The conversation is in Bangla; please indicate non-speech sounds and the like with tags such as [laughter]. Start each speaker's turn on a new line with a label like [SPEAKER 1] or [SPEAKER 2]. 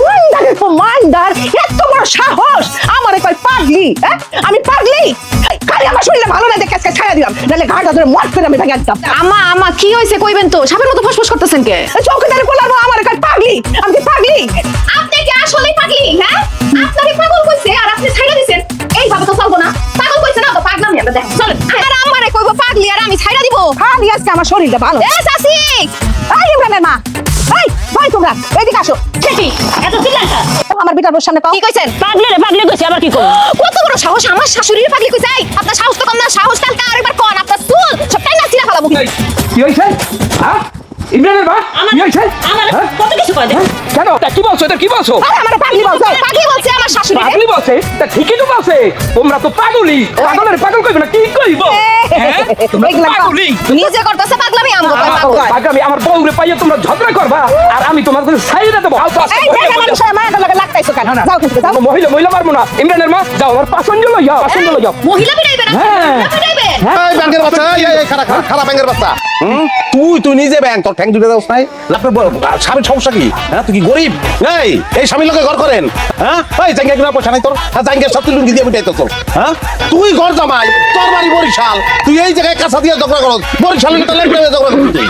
[SPEAKER 1] মান্দারে তো মান্দার এত বড় সাহস! আমার কয় পাগলি হ্যাঁ? আমি পাগলি? খালি আমার শরীরে ভালো না দেখে আজকে ছাড়া দিলাম? নাহলে ঘাটা ধরে মট করে আমি ভেঙে একদম
[SPEAKER 2] আম্মা আম্মা কি হয়েছে কইবেন তো? সাপের মতো ফসফস করতেছেন কে?
[SPEAKER 1] চৌকিদারে বললাম আমার কয় পাগলি? আমি কি পাগলি?
[SPEAKER 2] আপনি কি আসলেই পাগলি হ্যাঁ? আপনারে পাগল কইছে আর আপনি ছাইড়া দিছেন। এইভাবে তো চলবো না। পাগল কইছে না তো পাগলামি আমরা দেখেন চলেন আর আমারে কইবো পাগলি আর আমি ছাইড়া দিব।
[SPEAKER 1] খালি আজকে আমার শরীরটা ভালো।
[SPEAKER 2] এ সাসি
[SPEAKER 1] এই ইমরানের মা তোমরা এদিকে আসো।
[SPEAKER 3] সেটি এত চিল্লাটা
[SPEAKER 1] আমার বিটার বোর সামনে কও
[SPEAKER 2] কি কইছেন?
[SPEAKER 3] পাগলে রে পাগলে কইছি আবার কি করব [gasps]
[SPEAKER 2] কত বড় সাহস আমার শাশুড়ির পাগলি কইছে এই আপনার সাহস তো কম না সাহস কালকে আরেকবার কোন আপনার চুল সবটাই না ছিঁড়া ফেলাবো।
[SPEAKER 4] কি হয়েছে হ্যাঁ? ইমরানের মা? কি হয়েছে
[SPEAKER 3] আমার
[SPEAKER 4] হ্যাঁ?
[SPEAKER 3] কত কিছু কয় দেখ
[SPEAKER 4] কেন? তা কি বলছো? এটা কি বলছো?
[SPEAKER 1] আরে আমার পাগলি বলছো
[SPEAKER 2] পাগলি বলছে আমার শাশুড়ি।
[SPEAKER 4] পাগলি বলছে? তা ঠিকই তো বলছে। তোমরা তো পাগলি। পাগলের পাগল কইবে না কি কইব? হ্যাঁ?
[SPEAKER 2] নিজে করতেছে পাগলামি আমগো কয়
[SPEAKER 4] আমার- বউরে পাইয়ে তোমরা ঝগড়া করবা আর আমি তোমার কাছে সাইডে দেবো। আও তো
[SPEAKER 1] এই
[SPEAKER 4] মহিলা
[SPEAKER 1] জায়গা
[SPEAKER 4] মহিলা-
[SPEAKER 1] মায়ের লগে লাগতাইছো কেন?
[SPEAKER 4] না, না,
[SPEAKER 1] যাও কিন্তু যাও।
[SPEAKER 4] মহিলা মহিলা পারব না। ইমরানের মা যাও আমার জল যাও জল যাও
[SPEAKER 2] মহিলা বিড়াইবে না?
[SPEAKER 4] হ্যাঁ।
[SPEAKER 2] বিড়াইবে
[SPEAKER 5] ব্যাংকের বাচ্চা এই খারাপ খারাপ ব্যাংকের বাচ্চা। হুম? তুই তুই নিজে ব্যাংক তোর ঠ্যাং দুটো দাও নাই। স্বামীর সমস্যা কি? হ্যাঁ তুই কি গরিব? এই এই স্বামীর লোকে ঘর করেন। হ্যাঁ? এই জাঙ্গে কিনা পয়সা নাই তোর। হ্যাঁ জাঙ্গে লুঙ্গি দিয়ে মিটাই তোর। হ্যাঁ? তুই ঘর জামাই তোর বাড়ি বরিশাল। তুই এই জায়গায় কাঁচা দিয়ে ঝগড়া করো বরিশালের তো লেগে ঝগড়া করছিস তুই